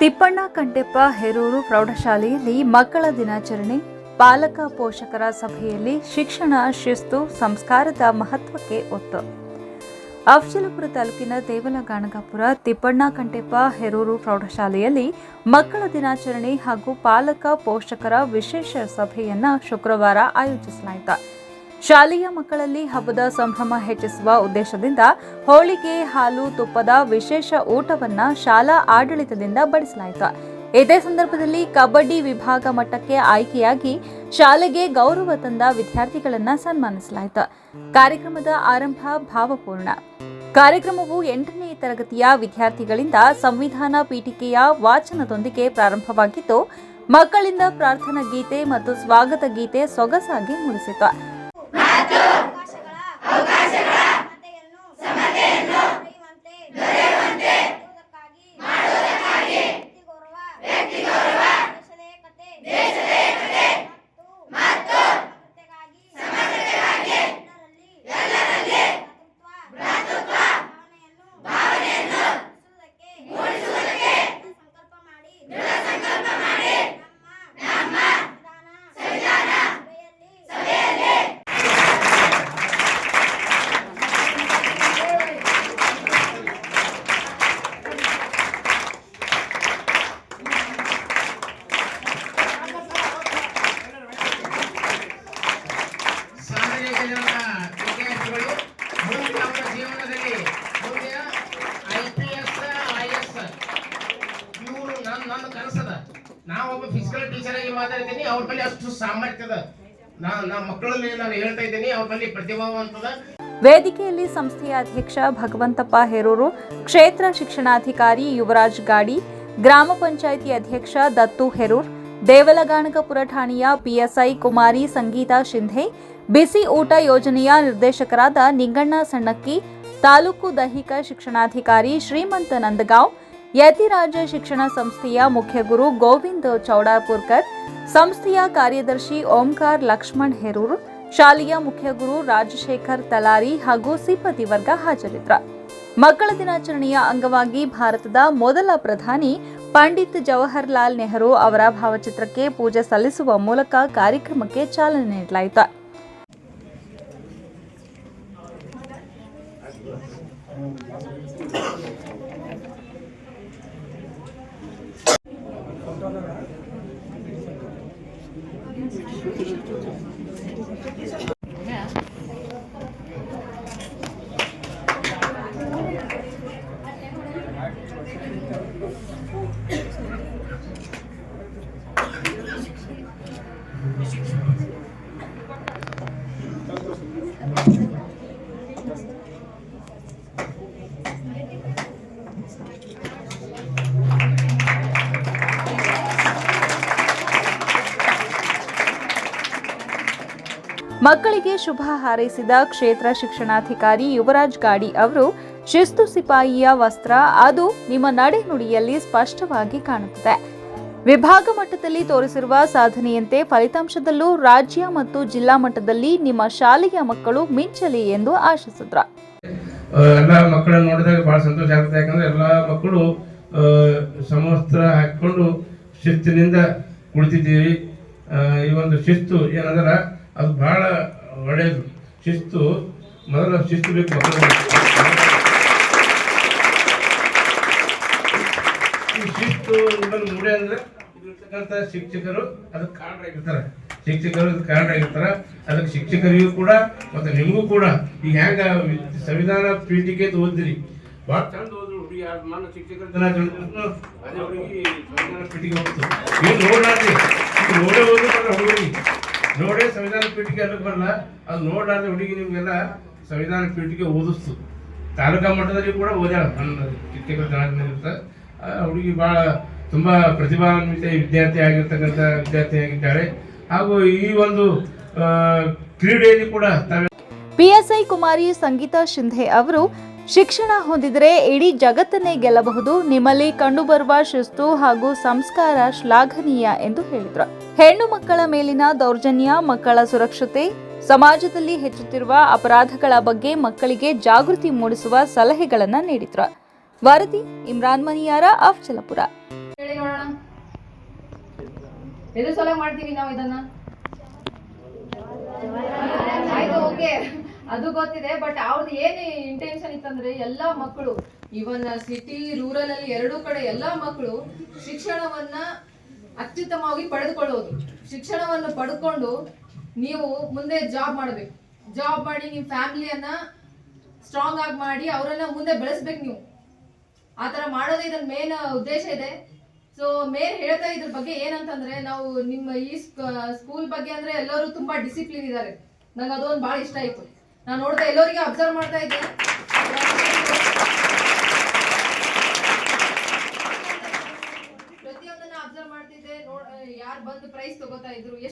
ತಿಪ್ಪಣ್ಣ ಕಂಟೆಪ್ಪ ಹೆರೂರು ಪ್ರೌಢಶಾಲೆಯಲ್ಲಿ ಮಕ್ಕಳ ದಿನಾಚರಣೆ, ಪಾಲಕ ಪೋಷಕರ ಸಭೆಯಲ್ಲಿ ಶಿಕ್ಷಣ ಶಿಸ್ತು, ಸಂಸ್ಕಾರದ ಮಹತ್ವಕ್ಕೆ ಒತ್ತು. ಅಫಜಲಪುರ ತಾಲೂಕಿನ ದೇವಲಗಾಣಗಾಪುರ ತಿಪ್ಪಣ್ಣ ಕಂಟೆಪ್ಪ ಹೆರೂರು ಪ್ರೌಢಶಾಲೆಯಲ್ಲಿ ಮಕ್ಕಳ ದಿನಾಚರಣೆ ಹಾಗೂ ಪಾಲಕ ಪೋಷಕರ ವಿಶೇಷ ಸಭೆಯನ್ನು ಶುಕ್ರವಾರ ಆಯೋಜಿಸಲಾಯಿತು. ಶಾಲೆಯ ಮಕ್ಕಳಲ್ಲಿ ಹಬ್ಬದ ಸಂಭ್ರಮ ಹೆಚ್ಚಿಸುವ ಉದ್ದೇಶದಿಂದ ಹೋಳಿಗೆ, ಹಾಲು, ತುಪ್ಪದ ವಿಶೇಷ ಊಟವನ್ನ ಶಾಲಾ ಆಡಳಿತದಿಂದ ಬಡಿಸಲಾಯಿತು. ಇದೇ ಸಂದರ್ಭದಲ್ಲಿ ಕಬಡ್ಡಿ ವಿಭಾಗ ಮಟ್ಟಕ್ಕೆ ಆಯ್ಕೆಯಾಗಿ ಶಾಲೆಗೆ ಗೌರವ ತಂದ ವಿದ್ಯಾರ್ಥಿಗಳನ್ನು ಸನ್ಮಾನಿಸಲಾಯಿತು. ಕಾರ್ಯಕ್ರಮದ ಆರಂಭ ಭಾವಪೂರ್ಣ. ಕಾರ್ಯಕ್ರಮವು ಎಂಟನೇ ತರಗತಿಯ ವಿದ್ಯಾರ್ಥಿಗಳಿಂದ ಸಂವಿಧಾನ ಪೀಠಿಕೆಯ ವಾಚನದೊಂದಿಗೆ ಪ್ರಾರಂಭವಾಗಿದ್ದು, ಮಕ್ಕಳಿಂದ ಪ್ರಾರ್ಥನಾ ಗೀತೆ ಮತ್ತು ಸ್ವಾಗತ ಗೀತೆ ಸೊಗಸಾಗಿ ಮೂಡಿಸಿತು ಅವಕಾಶಗಳ ಅವ್ರ ಬಳಿ ಅಷ್ಟು ಸಾಮರ್ಥ್ಯದ ವೇದಿಕೆಯಲ್ಲಿ ಸಂಸ್ಥೆಯ ಅಧ್ಯಕ್ಷ ಭಗವಂತಪ್ಪ ಹೇರೂರು, ಕ್ಷೇತ್ರ ಶಿಕ್ಷಣಾಧಿಕಾರಿ ಯುವರಾಜ್ ಗಾಡಿ, ಗ್ರಾಮ ಪಂಚಾಯಿತಿ ಅಧ್ಯಕ್ಷ ದತ್ತು ಹೆರೂರ್ ದೇವಲಗಾಣಗಪುರ ಠಾಣೆಯ ಪಿಎಸ್ಐ ಕುಮಾರಿ ಸಂಗೀತಾ ಶಿಂಧೆ, ಬಿಸಿ ಊಟ ಯೋಜನೆಯ ನಿರ್ದೇಶಕರಾದ ನಿಂಗಣ್ಣ ಸಣ್ಣಕ್ಕಿ, ತಾಲೂಕು ದೈಹಿಕ ಶಿಕ್ಷಣಾಧಿಕಾರಿ ಶ್ರೀಮಂತ ನಂದಗಾಂವ್, ಯತಿರಾಜ ಶಿಕ್ಷಣ ಸಂಸ್ಥೆಯ ಮುಖ್ಯ ಗುರು ಗೋವಿಂದ್ ಚೌಡಾಪುರ್ಕರ್ ಸಂಸ್ಥೆಯ ಕಾರ್ಯದರ್ಶಿ ಓಂಕಾರ್ ಲಕ್ಷ್ಮಣ್ ಹೆರೂರ್, ಶಾಲೆಯ ಮುಖ್ಯ ಗುರು ರಾಜಶೇಖರ್ ತಲಾರಿ ಹಾಗೂ ಸಿಬ್ಬಂದಿ ವರ್ಗ ಹಾಜರಿದ್ರ ಮಕ್ಕಳ ದಿನಾಚರಣೆಯ ಅಂಗವಾಗಿ ಭಾರತದ ಮೊದಲ ಪ್ರಧಾನಿ ಪಂಡಿತ್ ಜವಾಹರ್ಲಾಲ್ ನೆಹರು ಅವರ ಭಾವಚಿತ್ರಕ್ಕೆ ಪೂಜೆ ಸಲ್ಲಿಸುವ ಮೂಲಕ ಕಾರ್ಯಕ್ರಮಕ್ಕೆ ಚಾಲನೆ ನೀಡಲಾಯಿತು. ಮಕ್ಕಳಿಗೆ ಶುಭ ಹಾರೈಸಿದ ಕ್ಷೇತ್ರ ಶಿಕ್ಷಣಾಧಿಕಾರಿ ಯುವರಾಜ್ ಗಾಡಿ ಅವರು, ಶಿಸ್ತು ಸಿಪಾಯಿಯ ವಸ್ತ್ರ, ಅದು ನಿಮ್ಮ ನಡೆನುಡಿಯಲ್ಲಿ ಸ್ಪಷ್ಟವಾಗಿ ಕಾಣುತ್ತದೆ. ವಿಭಾಗ ಮಟ್ಟದಲ್ಲಿ ತೋರಿಸಿರುವ ಸಾಧನೆಯಂತೆ ಫಲಿತಾಂಶದಲ್ಲೂ ರಾಜ್ಯ ಮತ್ತು ಜಿಲ್ಲಾ ಮಟ್ಟದಲ್ಲಿ ನಿಮ್ಮ ಶಾಲೆಯ ಮಕ್ಕಳು ಮಿಂಚಲಿ ಎಂದು ಆಶಿಸಿದ್ರು. ಎಲ್ಲ ಮಕ್ಕಳನ್ನು ನೋಡಿದಾಗ ಬಹಳ ಸಂತೋಷ ಆಗುತ್ತೆ. ಯಾಕಂದ್ರೆ ಎಲ್ಲ ಮಕ್ಕಳು ಸಮವಸ್ತ್ರ ಹಾಕಿಕೊಂಡು ಶಿಸ್ತಿನಿಂದ ಕುಳಿತಿದ್ದೀವಿ. ಈ ಒಂದು ಶಿಸ್ತು ಏನಂದ್ರೆ ಅದು ಬಹಳ ಒಳ್ಳೆಯದು. ಶಿಸ್ತು, ಮೊದಲ ಶಿಸ್ತು ಬೇಕು ಮಕ್ಕಳಿಗೆ ಈ ಶಿಸ್ತು ಇದನ್ನು ಮೂಡೆ ಅಂದ್ರೆ ಶಿಕ್ಷಕರು ಅದಕ್ಕೆ ಕಾರಣರಾಗಿರ್ತಾರೆ ಶಿಕ್ಷಕರು ಅದಕ್ಕೆ ಕಾರಣರಾಗಿರ್ತಾರೆ ಅದಕ್ಕೆ ಶಿಕ್ಷಕರಿಗೂ ಕೂಡ ಮತ್ತು ನಿಮಗೂ ಕೂಡ ಈಗ ಹೆಂಗೆ ಸಂವಿಧಾನ ಪೀಠಿಕೆ ಓದಿರಿ ಭಾಳ ಚಂದ ಓದ್ರು ಹುಡುಗಿ. ಆ ನನ್ನ ಶಿಕ್ಷಕರ ಜನ ಅದೇ ಹುಡುಗಿ ಸಂವಿಧಾನ ಪೀಠಿಗೆ ಹೋಗ್ತು ಈಗ ನೋಡಿ ನೋಡೇ ಓದಿ ಹುಡುಗಿ. ನೋಡೇ ಸಂವಿಧಾನ ಪೀಠಕ್ಕೆ ಅದಕ್ಕೆ ಬರಲ್ಲ. ಅದು ನೋಡಾದ ಹುಡುಗಿ ನಿಮಗೆಲ್ಲ ಸಂವಿಧಾನ ಪೀಠಕ್ಕೆ ಓದಿಸ್ತು. ತಾಲೂಕಾ ಮಟ್ಟದಲ್ಲಿ ಕೂಡ ಓದ್ಯಾಳ. ನನ್ನ ದಿನಾಚರಣೆ ದಿವಸ ಹುಡುಗಿ ಬಹಳ ತುಂಬ ಪ್ರತಿಭಾನ್ವಿತ ವಿದ್ಯಾರ್ಥಿ ಆಗಿರ್ತಕ್ಕಂಥ ವಿದ್ಯಾರ್ಥಿ ಆಗಿದ್ದಾಳೆ ಹಾಗೂ ಈ ಒಂದು ಕ್ರೀಡೆಯಲ್ಲಿ ಕೂಡ ತಾವೇ ಪಿಎಸ್ಐ ಕುಮಾರಿ ಸಂಗೀತಾ ಶಿಂಧೆ ಅವರು ಶಿಕ್ಷಣ ಹೊಂದಿದರೆ ಇಡೀ ಜಗತ್ತನ್ನೇ ಗೆಲ್ಲಬಹುದು. ನಿಮ್ಮಲ್ಲಿ ಕಂಡುಬರುವ ಶಿಸ್ತು ಹಾಗೂ ಸಂಸ್ಕಾರ ಶ್ಲಾಘನೀಯ ಎಂದು ಹೇಳಿದರು. ಹೆಣ್ಣು ಮಕ್ಕಳ ಮೇಲಿನ ದೌರ್ಜನ್ಯ, ಮಕ್ಕಳ ಸುರಕ್ಷತೆ, ಸಮಾಜದಲ್ಲಿ ಹೆಚ್ಚುತ್ತಿರುವ ಅಪರಾಧಗಳ ಬಗ್ಗೆ ಮಕ್ಕಳಿಗೆ ಜಾಗೃತಿ ಮೂಡಿಸುವ ಸಲಹೆಗಳನ್ನು ನೀಡಿದ್ರು. ವರದಿ, ಇಮ್ರಾನ್ ಮನಿಯಾರ, ಅಫ್ಜಲಪುರ. ಮಾಡ್ತೀವಿ ನಾವು ಇದನ್ನ. ಅದು ಗೊತ್ತಿದೆ ಬಟ್ ಅವ್ರದ್ದು ಏನು ಇಂಟೆನ್ಷನ್ ಇತ್ತಂದ್ರೆ ಎಲ್ಲಾ ಮಕ್ಕಳು ಇವನ್ ಸಿಟಿ ರೂರಲ್ ಅಲ್ಲಿ ಎರಡೂ ಕಡೆ ಎಲ್ಲಾ ಮಕ್ಕಳು ಶಿಕ್ಷಣವನ್ನ ಅತ್ಯುತ್ತಮವಾಗಿ ಪಡೆದುಕೊಳ್ಳೋದು. ಶಿಕ್ಷಣವನ್ನು ಪಡ್ಕೊಂಡು ನೀವು ಮುಂದೆ ಜಾಬ್ ಮಾಡಬೇಕು. ಜಾಬ್ ಮಾಡಿ ನಿಮ್ಮ ಫ್ಯಾಮಿಲಿಯನ್ನ ಸ್ಟ್ರಾಂಗ್ ಆಗಿ ಮಾಡಿ ಅವರನ್ನ ಮುಂದೆ ಬೆಳೆಸ್ಬೇಕು ನೀವು. ಆ ಮಾಡೋದು ಮಾಡೋದೇ ಇದ್ರ ಮೇನ್ ಉದ್ದೇಶ ಇದೆ. ಸೊ ಮೇನ್ ಹೇಳ್ತಾ ಇದ್ರ ಬಗ್ಗೆ ಏನಂತಂದ್ರೆ, ನಾವು ನಿಮ್ಮ ಈ ಸ್ಕೂಲ್ ಬಗ್ಗೆ ಅಂದ್ರೆ ಎಲ್ಲರೂ ತುಂಬಾ ಡಿಸಿಪ್ಲಿನ್ ಇದ್ದಾರೆ ನಂಗೆ ಅದೊಂದು ಬಹಳ ಇಷ್ಟ ಆಯ್ತು. ನಾನು ನೋಡ್ತಾ ಎಲ್ಲರಿಗೆ ಅಬ್ಸರ್ವ್ ಮಾಡ್ತಾ ಇದ್ದೆ. ಪ್ರತಿಯೊಂದನ್ನ ಅಬ್ಸರ್ವ್ ಮಾಡ್ತಿದ್ದೆ. ಯಾರು ಬಂದು ಪ್ರೈಸ್ ತಗೋತಾ ಇದ್ರು